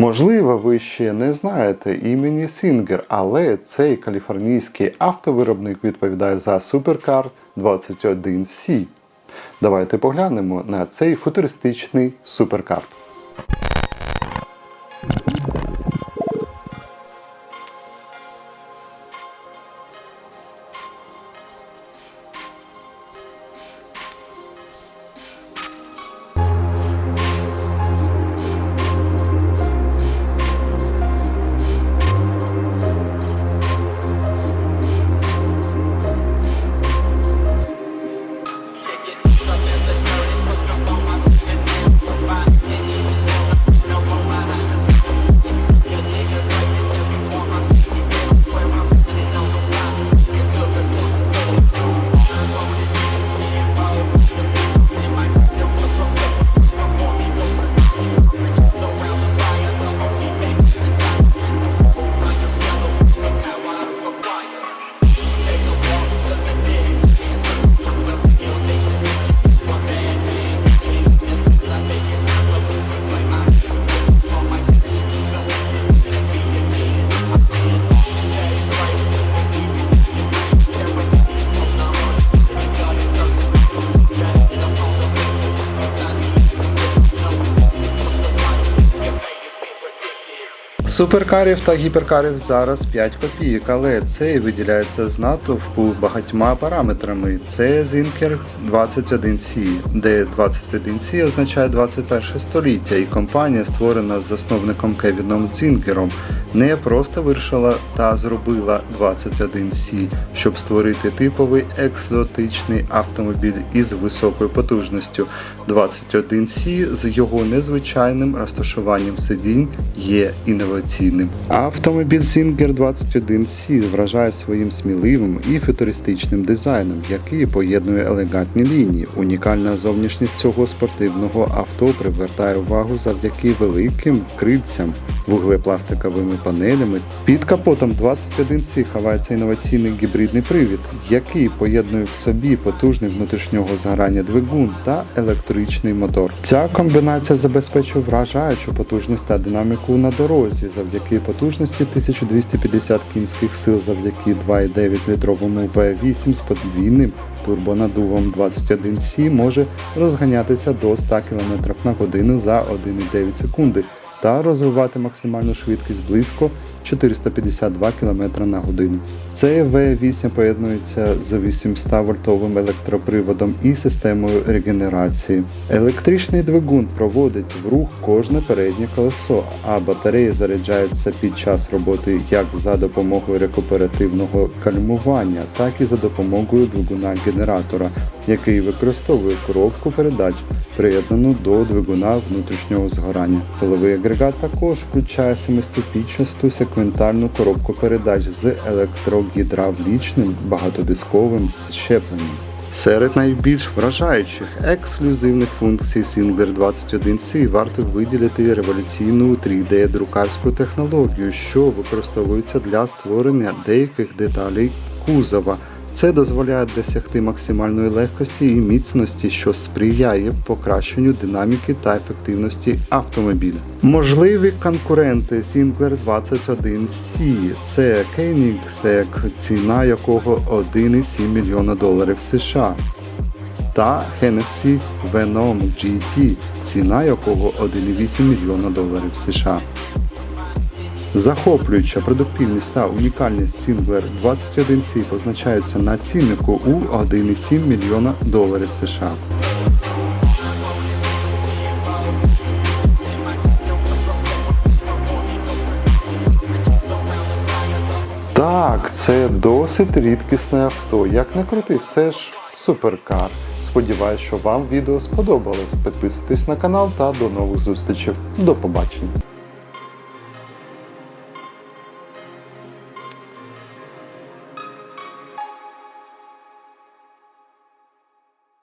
Можливо, ви ще не знаєте імені Сінгер, але цей каліфорнійський автовиробник відповідає за суперкар 21C. Давайте поглянемо на цей футуристичний суперкар. Суперкарів та гіперкарів зараз 5 копійок, але цей виділяється з натовпу багатьма параметрами. Це Zinker 21C, де 21C означає 21 століття, і компанія, створена з засновником Кевіном Зінгером, не просто вирішила та зробила 21C, щоб створити типовий екзотичний автомобіль із високою потужністю. 21C з його незвичайним розташуванням сидінь є інноваційним. Автомобіль Singer 21C вражає своїм сміливим і футуристичним дизайном, який поєднує елегантні лінії. Унікальна зовнішність цього спортивного авто привертає увагу завдяки великим крильцям, вуглепластиковими панелями. Під капотом 21C ховається інноваційний гібридний привід, який поєднує в собі потужний внутрішнього згорання двигун та електричний мотор. Ця комбінація забезпечує вражаючу потужність та динаміку на дорозі завдяки потужності 1250 кінських сил завдяки 2,9 літровому V8 з подвійним турбонадувом 21C може розганятися до 100 км на годину за 1,9 секунди та розвивати максимальну швидкість близько 452 км на годину. Цей V8 поєднується з 800 вольтовим електроприводом і системою регенерації. Електричний двигун проводить в рух кожне переднє колесо, а батареї заряджаються під час роботи як за допомогою рекуперативного кальмування, так і за допомогою двигуна генератора, який використовує коробку передач, приєднану до двигуна внутрішнього згорання. Толовий агрегат також включає 7-ступічну документальну коробку передач з електрогідравлічним багатодисковим щепленням. Серед найбільш вражаючих ексклюзивних функцій Singler 21C варто виділити революційну 3D-друкарську технологію, що використовується для створення деяких деталей кузова. Це дозволяє досягти максимальної легкості і міцності, що сприяє покращенню динаміки та ефективності автомобіля. Можливі конкуренти Sinclair 21C це Koenigsegg, ціна якого 1,7 мільйона доларів США. Та Hennessy Venom GT, ціна якого 1,8 мільйона доларів США. Захоплююча продуктивність та унікальність Sinclair 21C позначаються на ціннику у 1,7 мільйона доларів США. Так, це досить рідкісне авто. Як не крути, все ж суперкар. Сподіваюсь, що вам відео сподобалось. Підписуйтесь на канал та до нових зустрічей. До побачення.